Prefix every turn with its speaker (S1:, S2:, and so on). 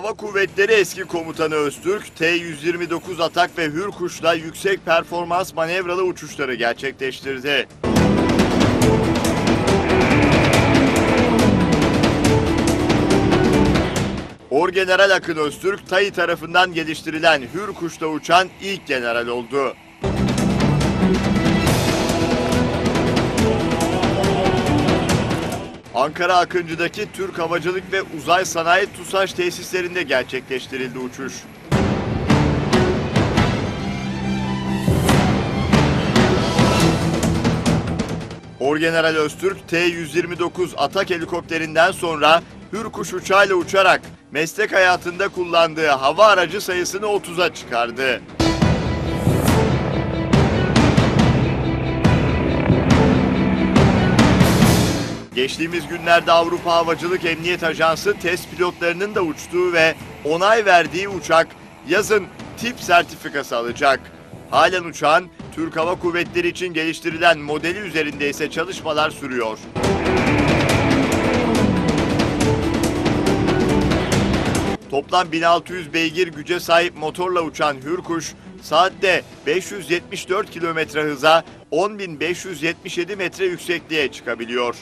S1: Hava Kuvvetleri eski komutanı Öztürk, T-129 Atak ve Hürkuş'la yüksek performans manevralı uçuşları gerçekleştirdi. Orgeneral Akın Öztürk, TAİ tarafından geliştirilen Hürkuş'ta uçan ilk general oldu. Ankara Akıncı'daki Türk Havacılık ve Uzay Sanayi TUSAŞ tesislerinde gerçekleştirildi uçuş. Orgeneral Öztürk T-129 Atak helikopterinden sonra Hürkuş uçağıyla uçarak meslek hayatında kullandığı hava aracı sayısını 30'a çıkardı. Geçtiğimiz günlerde Avrupa Havacılık Emniyet Ajansı test pilotlarının da uçtuğu ve onay verdiği uçak yazın tip sertifikası alacak. Halen uçağın Türk Hava Kuvvetleri için geliştirilen modeli üzerinde ise çalışmalar sürüyor. Toplam 1600 beygir güce sahip motorla uçan Hürkuş, saatte 574 kilometre hıza 10.577 metre yüksekliğe çıkabiliyor.